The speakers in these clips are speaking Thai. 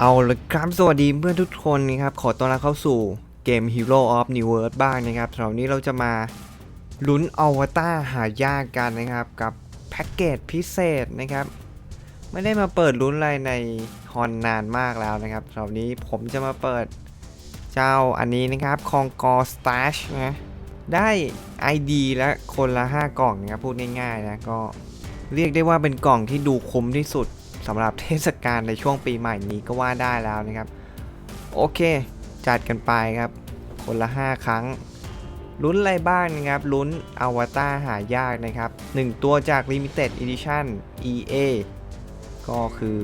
เอาละครับสวัสดีเพื่อนทุกคนนะครับ ขอต้อนรับเข้าสู่เกม Hero of New World บ้างนะครับสำหรับวันนี้เราจะมาลุ้นอวตารหายากกันนะครับ กับแพ็กเกจพิเศษนะครับ ไม่ได้มาเปิดลุ้นอะไรในฮอนนานมากแล้วนะครับสำหรับวันนี้ผมจะมาเปิดเจ้าอันนี้นะครับคองกอสตาชนะได้ ID และคนละ 5 กล่องนะครับพูดง่ายๆนะก็เรียกได้ว่าเป็นกล่องที่ดูคุ้มที่สุด สำหรับเทศกาลในช่วงปีใหม่นี้ก็ว่าได้แล้วนะครับ โอเค จัดกันไปครับ คนละ 5 ครั้ง ลุ้นอะไรบ้างนะครับ ลุ้นอวตารหายากนะครับ 1 ตัวจาก Limited Edition EA ก็คือ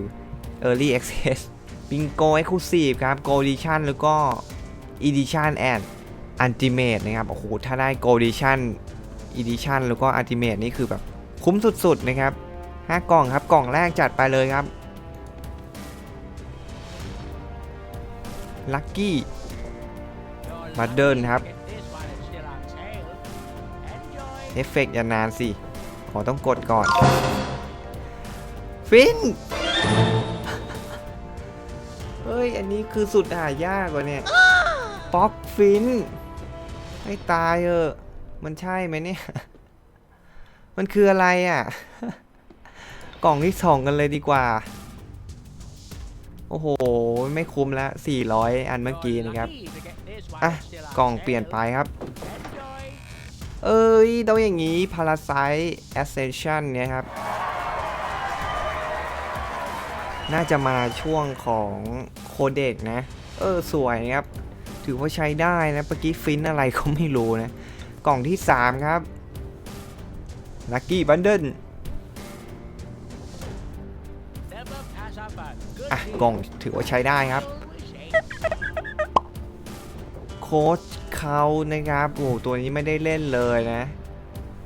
Early Access Bingo Exclusive ครับ Gold Edition แล้วก็ Edition and Ultimate นะครับ โอ้โห ถ้าได้ Gold Edition Edition แล้วก็ Ultimate นี่คือแบบคุ้มสุดๆนะครับ ห้ากล่องครับกล่องแรกจัดไปเลยครับลัคกี้มาเดินครับเอฟเฟกต์อย่านานสิขอต้องกดก่อน ฟินเฮ้ย อันนี้คือสุดหายากกว่าเนี่ย ป๊อกฟินให้ตายเออมันใช่ไหมเนี่ย มันคืออะไรอะ กล่องที่สองกันเลยดีกว่า โอ้โห ไม่คุ้มแล้ว400 อันเมื่อกี้นะครับ อะ กล่องเปลี่ยนไปครับ เอ้ยต้องอย่างนี้ Parasite Ascension เนี่ยครับ น่าจะมาช่วงของโคเดกนะ เออ สวยนะครับ ถือว่าใช้ได้นะเมื่อกี้ฟินอะไรก็ไม่รู้นะ กล่องที่ 3 ครับ Lucky Bundle กล่องถือว่าใช้ได้ครับ โค้ชเขานะครับโอ้ตัวนี้ไม่ได้เล่นเลยนะ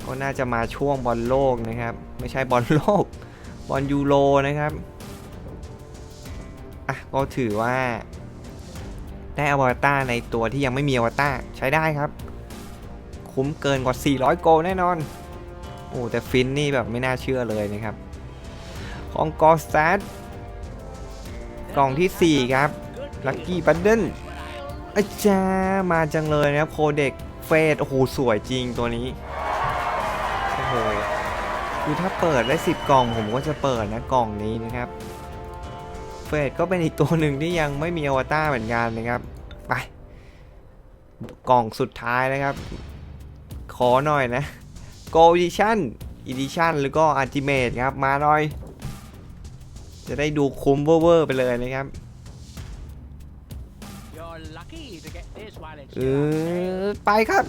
ก็น่าจะมาช่วงบอลโลกนะครับ ไม่ใช่บอลโลก บอลยูโรนะครับ อะ ก็ถือว่า ได้อวตารในตัวที่ยังไม่มีอวตารใช้ได้ครับ คุ้มเกินกว่า 400 โกลแน่นอน โอ้แต่ฟินนี่แบบไม่น่าเชื่อเลยนะครับ ของกอสตัด กล่องทีสี่ 4 ครับลัคกี้บันเดิลอาจามาจังเลยนะครับโคเด็กเฟสโอ้โหสวยจริงตัวนี้โอ้โหคือถ้าเปิดได้ 10 กล่องผมก็จะเปิดนะกล่องนี้นะครับเฟสก็เป็นอีกตัวหนึ่งที่ยังไม่มีอวตารเหมือนกันนะครับไปกล่องสุดท้ายนะครับ ขอหน่อยนะ Go Edition Edition หรือก็ Ultimate ครับมาหน่อย จะได้ดูคุ้มเวอร์ๆไปเลยนะครับเออไปครับ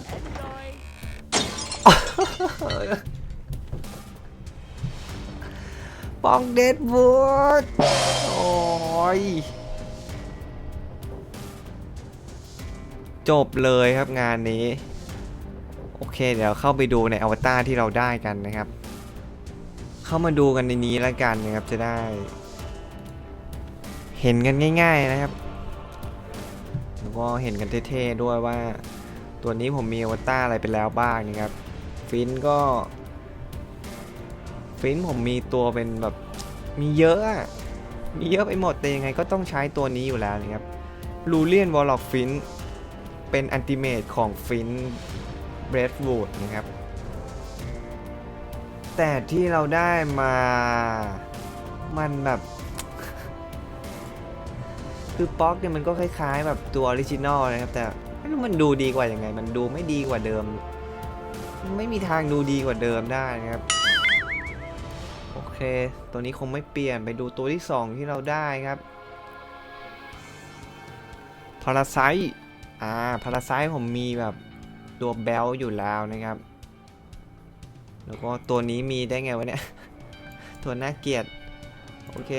ปองเดดวูดโอ้ย จบเลยครับงานนี้ โอเคเดี๋ยวเข้าไปดูในอวตารที่เราได้กันนะครับ เข้ามาดูกันในนี้แล้วกันนะครับจะได้ เห็นกันง่าย ๆนะครับ แล้วก็เห็นกันเท่ๆด้วยว่า ตัวนี้ผมมีอวตารอะไรไปแล้วบ้างนะครับ ฟินก็ ฟินผมมีตัวเป็นแบบมีเยอะมีเยอะไปหมดแต่ยังไงก็ต้องใช้ตัวนี้อยู่แล้วนะครับลูเลียนวอลล็อกฟินเป็นอันติเมตของฟินเบรดวูดนะครับ แต่ที่เราได้มา มันแบบ คือป๊อกเนี่ยมันก็คล้ายๆ แบบตัวออริจินอลนะครับ แต่ไม่รู้มันดูดีกว่ายังไง มันดูไม่ดีกว่าเดิม ไม่มีทางดูดีกว่าเดิมได้นะครับ โอเค ตัวนี้คงไม่เปลี่ยนไปดูตัวที่ 2 ที่เราได้ครับพาราไซอ่าพาราไซผมมีแบบตัวเบลอยู่แล้วนะครับ แล้วก็ตัวนี้มีได้ไงวะเนี่ย ตัวน่าเกลียดโอเค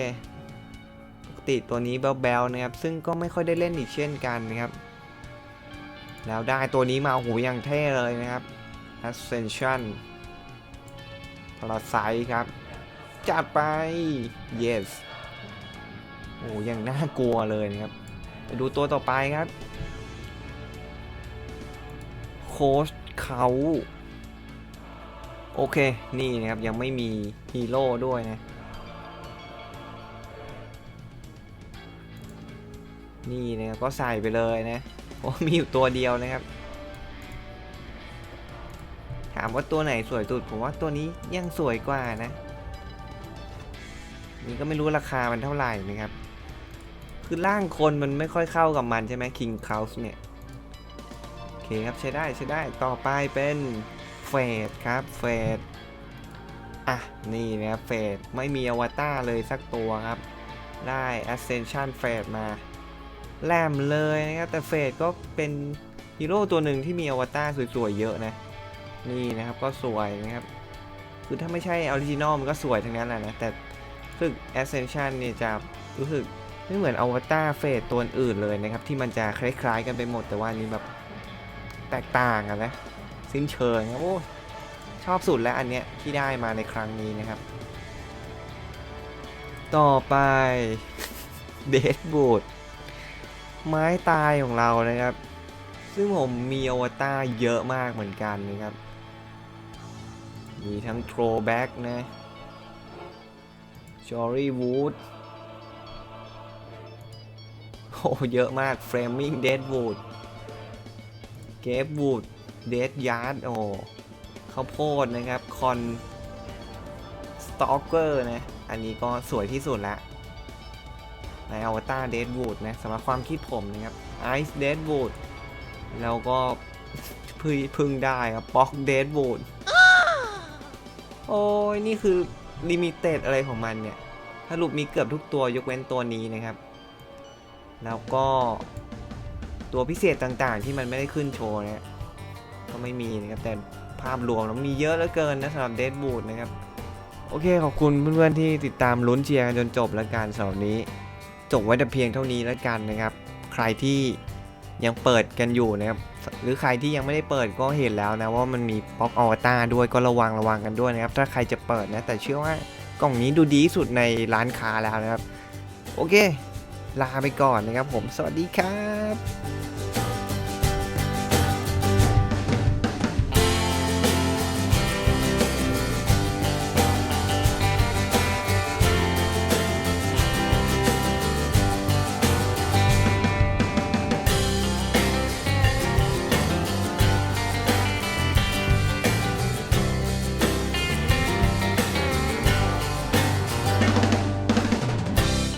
ติตัวนี้แบลๆนะครับ ซึ่งก็ไม่ค่อยได้เล่นอีกเช่นกันนะครับ แล้วได้ตัวนี้มาโอ้โหอย่างเท่เลยนะครับ Ascension Parasite ครับ จัดไป yes โอ้โหยังน่ากลัวเลยนะครับไปดูตัวต่อไปครับ โค้ชเขาโอเค นี่นะครับ ยังไม่มีฮีโร่ด้วยนะ นี่นะครับก็ใส่ไปเลยนะเพราะมีอยู่ตัวเดียวนะครับ ถามว่าตัวไหนสวยสุดผมว่าตัวนี้ยังสวยกว่านะ นี่ก็ไม่รู้ราคามันเท่าไหร่นะครับ คือร่างคนมันไม่ค่อยเข้ากับมันใช่ไหม King c o u s เนี่ยโอเคครับใช้ได้ใช้ได้ต่อไปเป็นเฟดครับเฟดอะ นี่นะครับเฟดไม่มีอวตารเลยสักตัวครับ ได้ Ascension เฟดมา แหลมเลยนะครับ แต่เฟดก็เป็นฮีโร่ตัวหนึ่งที่มีอวตารสวยๆเยอะนะ นี่นะครับก็สวยนะครับ คือถ้าไม่ใช่ออริจินอลมันก็สวยทั้งนั้นแหละนะ แต่สึก Ascension เนี่ยจะรู้สึกไม่เหมือนอวตารเฟดตัวอื่นเลยนะครับ ที่มันจะคล้ายๆกันไปหมดแต่ว่านี้แบบแตกต่างกันนะสิ้นเชิงครับโอ้ชอบสุดแล้วอันเนี้ยที่ได้มาในครั้งนี้นะครับ ต่อไปเดดบูด ไม้ตายของเรานะครับ ซึ่งผมมีอวตารเยอะมากเหมือนกันนะครับ มีทั้ง throwback นะ j o r y Wood โอ้เยอะมาก Flaming Deadwood g a v e Wood Dead Yard โอ้ข้าวโพดนะครับ Con Stalker นะ อันนี้ก็สวยที่สุดละ ในอวตาร Deadwood นะสำหรับความคิดผมนะครับ Ice Deadwood แล้วก็พึ่งพึ่งได้ครับป๊อกเดดบูดโอ้ย นี่คือลิมิเต็ดอะไรของมันเนี่ยสรุปมีเกือบทุกตัวยกเว้นตัวนี้นะครับ แล้วก็ตัวพิเศษต่างๆ ที่มันไม่ได้ขึ้นโชว์เนี่ยก็ไม่มีนะครับแต่ภาพรวมแล้วมีเยอะเหลือเกินนะสำหรับเดดบูดนะครับ โอเค ขอบคุณเพื่อนๆที่ติดตามลุ้นเชียร์กันจนจบแล้วกันสำหรับนี้ จบไว้แต่เพียงเท่านี้แล้วกันนะครับ ใครที่ยังเปิดกันอยู่นะครับ หรือใครที่ยังไม่ได้เปิดก็เห็นแล้วนะว่ามันมีป๊อกอวตารด้วยก็ระวังระวังกันด้วยนะครับ ถ้าใครจะเปิดนะ แต่เชื่อว่ากล่องนี้ดูดีสุดในร้านค้าแล้วนะครับ โอเค ลาไปก่อนนะครับผม สวัสดีครับ